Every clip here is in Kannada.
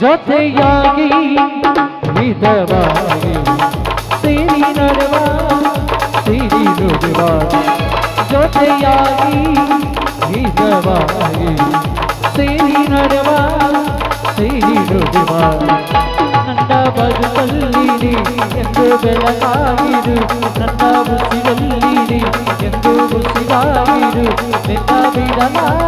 ಜೊತೆಯಾಗಿ ಮಿತವಾಗಿ ಸಿರಿ ನಡುವ, ಸಿರಿ ನುಡುವ. ಜೊತೆಯಾಗಿ ಮಿತವಾಗಿ ಸಿರಿ ನಡುವ, ಸಿರಿ ನುಡುವ. ನನ್ನ ಬದುಕಲ್ಲಿರಿ ಎಂದು ಬೆಳಕಾಗಿರು, ನನ್ನ ಉಸಿರಲ್ಲಿ ನೀ ಎಂದು ಉಸಿರಾಗಿರು. ನಿನ್ನ ಬಿಡಲಾರೆ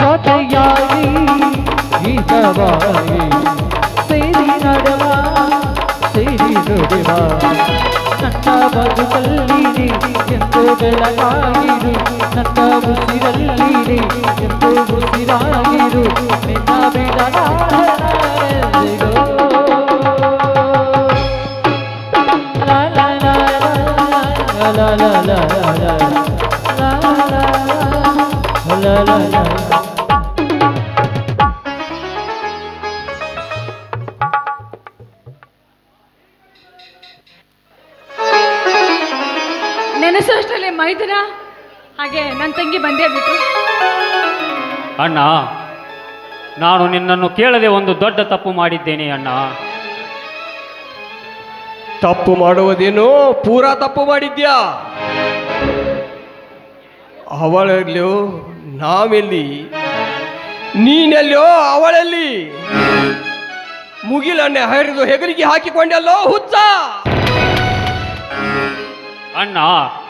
ಜೊತೆಯಾಗಿ ಹಿತವಾಗಿ ಸೇರಿ ನಡುವ ಸೇರಿ ನುಡಿವ ನನ್ನ ಬದುಕಲ್ಲಿ ನೀ ಎಂದು ಬೆಳಕಾಗಿರು ನನ್ನ ಉಸಿರಲ್ಲಿ ನೀ ಎಂದು ಉಸಿರಾಗಿರು ನೆನೆಸೋ ಅಷ್ಟರಲ್ಲಿ ಮೈದುನ ಹಾಗೆ ನನ್ನ ತಂಗಿ ಬಂದೇ ಬಿಟ್ರು. ಅಣ್ಣ ನಾನು ನಿನ್ನನ್ನು ಕೇಳದೆ ಒಂದು ದೊಡ್ಡ ತಪ್ಪು ಮಾಡಿದ್ದೇನೆ ಅಣ್ಣ. ತಪ್ಪು ಮಾಡುವುದೇನೋ? ಪೂರಾ ತಪ್ಪು ಮಾಡಿದ್ಯಾ? ಅವಳಲ್ಲೋ ನಾವೆಲ್ಲಿ ನೀನೆಲ್ಲೋ ಅವಳಲ್ಲಿ. ಮುಗಿಲನ್ನೇ ಹರಿದು ಹೆಗಲಿಗೆ ಹಾಕಿಕೊಂಡೆಲ್ಲೋ ಹುಚ್ಚ. ಅಣ್ಣ,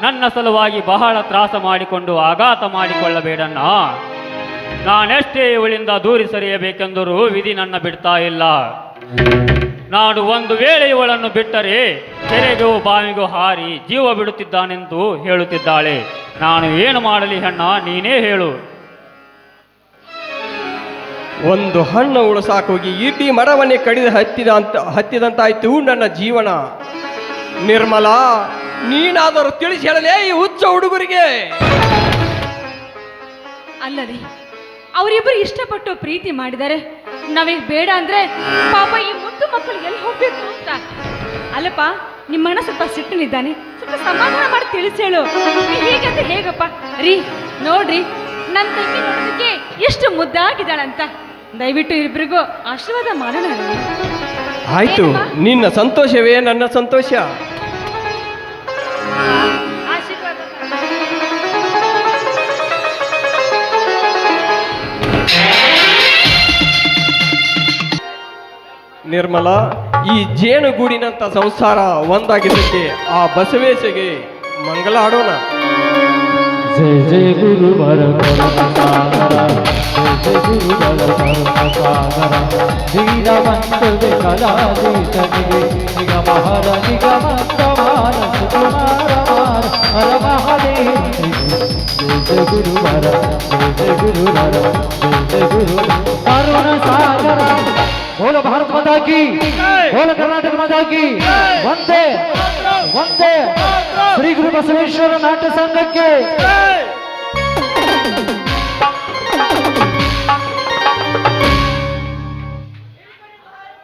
ನನ್ನ ಸಲುವಾಗಿ ಬಹಳ ತ್ರಾಸ ಮಾಡಿಕೊಂಡು ಆಘಾತ ಮಾಡಿಕೊಳ್ಳಬೇಡಣ್ಣ. ನಾನೆಷ್ಟೇ ಇವಳಿಂದ ದೂರಿ ಸರಿಯಬೇಕೆಂದರೂ ವಿಧಿ ನನ್ನ ಬಿಡ್ತಾ ಇಲ್ಲ. ನಾನು ಒಂದು ವೇಳೆ ಇವಳನ್ನು ಬಿಟ್ಟರೆ ಕೆರೆಗೂ ಬಾವಿಗೂ ಹಾರಿ ಜೀವ ಬಿಡುತ್ತಿದ್ದಾನೆಂದು ಹೇಳುತ್ತಿದ್ದಾಳೆ. ನಾನು ಏನು ಮಾಡಲಿ ಅಣ್ಣ ನೀನೇ ಹೇಳು. ಒಂದು ಹಣ್ಣು ಉಳಸಾಕೋಗಿ ಇಡೀ ಮರವನ್ನೇ ಕಡಿದು ಹತ್ತಿದ ಅಂತ ಹತ್ತಿದಂತಾಯ್ತು ನನ್ನ ಜೀವನ. ನಿರ್ಮಲ ನೀನಾದರೂ ತಿಳಿಸಿ ಹೇಳಲೇ ಈ ಹುಚ್ಚ ಹುಡುಗರಿಗೆ. ಅಲ್ಲದೆ ಅವರಿಬ್ಬರು ಇಷ್ಟಪಟ್ಟು ಪ್ರೀತಿ ಮಾಡಿದ್ದಾರೆ ನಾವೀಗ ಬೇಡ ಅಂದ್ರೆ ಪಾಪ ಈ ಮುದ್ದು ಮಕ್ಕಳು ಎಲ್ಲಿ ಹೋಗ್ಬೇಕು ಅಂತ. ಅಲ್ಲಪ್ಪ ನಿಮ್ಮಣ್ಣ ಸ್ವಲ್ಪ ಸಿಟ್ಟನಿದ್ದಾನೆ. ಸ್ವಲ್ಪ ಸಮಾಧಾನ ಮಾಡಿ ತಿಳಿಸಿ ಹೇಳು ಹೀಗಂದ್ರೆ ಹೇಗಪ್ಪ ರೀ ನೋಡ್ರಿ ನನ್ನ ತಂಗಿ ನೋಡೋದಕ್ಕೆ ಎಷ್ಟು ಮುದ್ದಾಗಿದ್ದಾಳಂತ. ದಯವಿಟ್ಟು ಇಬ್ಬರಿಗೂ ಆಶೀರ್ವಾದ ಮಾಡೋಣ ಆಯ್ತು? ನಿನ್ನ ಸಂತೋಷವೇ ನನ್ನ ಸಂತೋಷ. ಆಶೀರ್ವಾದ ನಿರ್ಮಲ ಈ ಜೇನುಗೂಡಿನಂತ ಸಂಸಾರ ಒಂದಾಗಿದ್ದಕ್ಕೆ ಆ ಬಸವೇಶಗೆ ಮಂಗಲ ಆಡೋಣ. जय जय गुरु वर सागरा। जय जय गुरु वर सागरा। धीरवंत विकला जीतने निगमहर निगमंत मानस कुमार मार। हर महादेव जय। जय गुरु वर जय जय गुरु वर जय जय गुरु करुण सागर। बोलो भारत माता की। बोलो कर्नाटक माता की। वंदे। वंदे। श्री ಬಸವೇಶ್ವರ ನಾಟ್ಯ ಸಂಘಕ್ಕೆ.